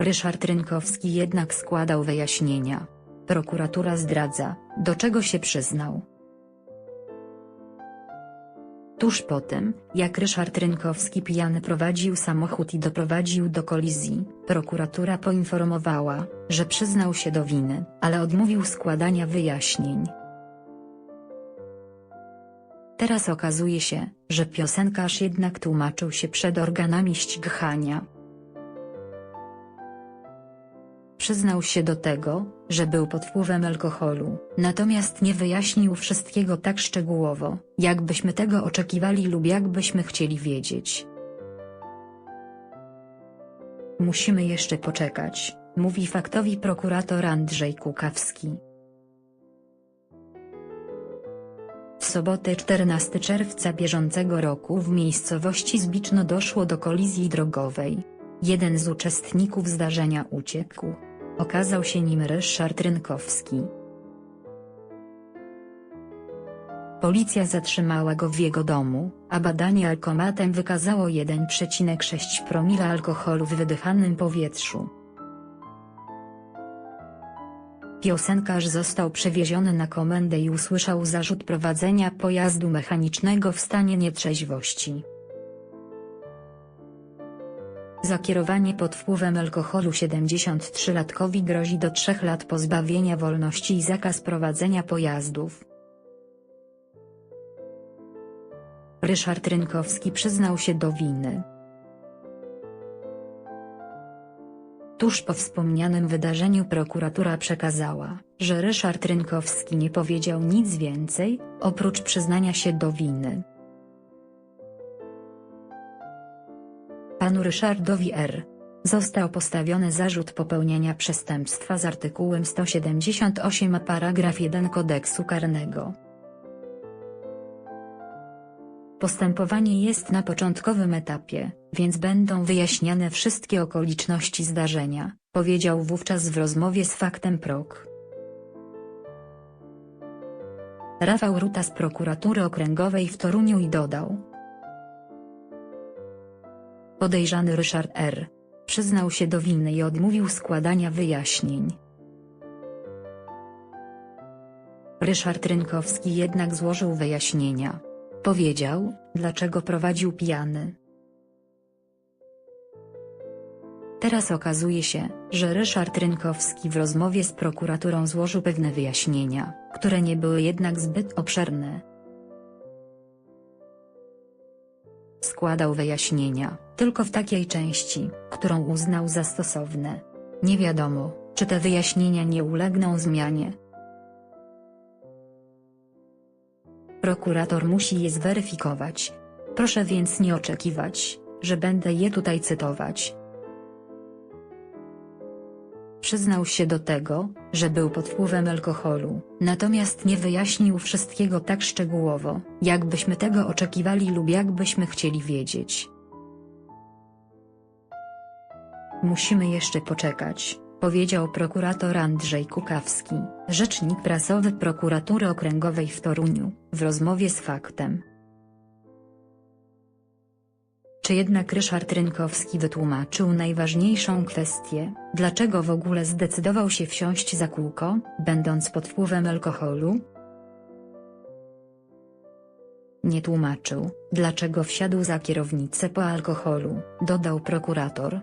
Ryszard Rynkowski jednak składał wyjaśnienia. Prokuratura zdradza, do czego się przyznał. Tuż po tym, jak Ryszard Rynkowski pijany prowadził samochód i doprowadził do kolizji, prokuratura poinformowała, że przyznał się do winy, ale odmówił składania wyjaśnień. Teraz okazuje się, że piosenkarz jednak tłumaczył się przed organami ścigania. Przyznał się do tego, że był pod wpływem alkoholu, natomiast nie wyjaśnił wszystkiego tak szczegółowo, jakbyśmy tego oczekiwali lub jakbyśmy chcieli wiedzieć. Musimy jeszcze poczekać, mówi faktowi prokurator Andrzej Kukawski. W sobotę 14 czerwca bieżącego roku w miejscowości Zbiczno doszło do kolizji drogowej. Jeden z uczestników zdarzenia uciekł. Okazał się nim Ryszard Rynkowski. Policja zatrzymała go w jego domu, a badanie alkomatem wykazało 1,6 promila alkoholu w wydychanym powietrzu. Piosenkarz został przewieziony na komendę i usłyszał zarzut prowadzenia pojazdu mechanicznego w stanie nietrzeźwości. Za kierowanie pod wpływem alkoholu 73-latkowi grozi do 3 lat pozbawienia wolności i zakaz prowadzenia pojazdów. Ryszard Rynkowski przyznał się do winy. Tuż po wspomnianym wydarzeniu prokuratura przekazała, że Ryszard Rynkowski nie powiedział nic więcej, oprócz przyznania się do winy. Panu Ryszardowi R. Został postawiony zarzut popełnienia przestępstwa z artykułem 178 a paragraf 1 kodeksu karnego. Postępowanie jest na początkowym etapie, więc będą wyjaśniane wszystkie okoliczności zdarzenia, powiedział wówczas w rozmowie z Faktem Prok. Rafał Ruta z prokuratury okręgowej w Toruniu i dodał. Podejrzany Ryszard R. przyznał się do winy i odmówił składania wyjaśnień. Ryszard Rynkowski jednak złożył wyjaśnienia. Powiedział, dlaczego prowadził pijany. Teraz okazuje się, że Ryszard Rynkowski w rozmowie z prokuraturą złożył pewne wyjaśnienia, które nie były jednak zbyt obszerne. Składał wyjaśnienia, tylko w takiej części, którą uznał za stosowne. Nie wiadomo, czy te wyjaśnienia nie ulegną zmianie. Prokurator musi je zweryfikować. Proszę więc nie oczekiwać, że będę je tutaj cytować. Przyznał się do tego, że był pod wpływem alkoholu, natomiast nie wyjaśnił wszystkiego tak szczegółowo, jakbyśmy tego oczekiwali lub jakbyśmy chcieli wiedzieć. Musimy jeszcze poczekać, powiedział prokurator Andrzej Kukawski, rzecznik prasowy prokuratury okręgowej w Toruniu, w rozmowie z Faktem. Czy jednak Ryszard Rynkowski wytłumaczył najważniejszą kwestię, dlaczego w ogóle zdecydował się wsiąść za kółko, będąc pod wpływem alkoholu? Nie tłumaczył, dlaczego wsiadł za kierownicę po alkoholu, dodał prokurator.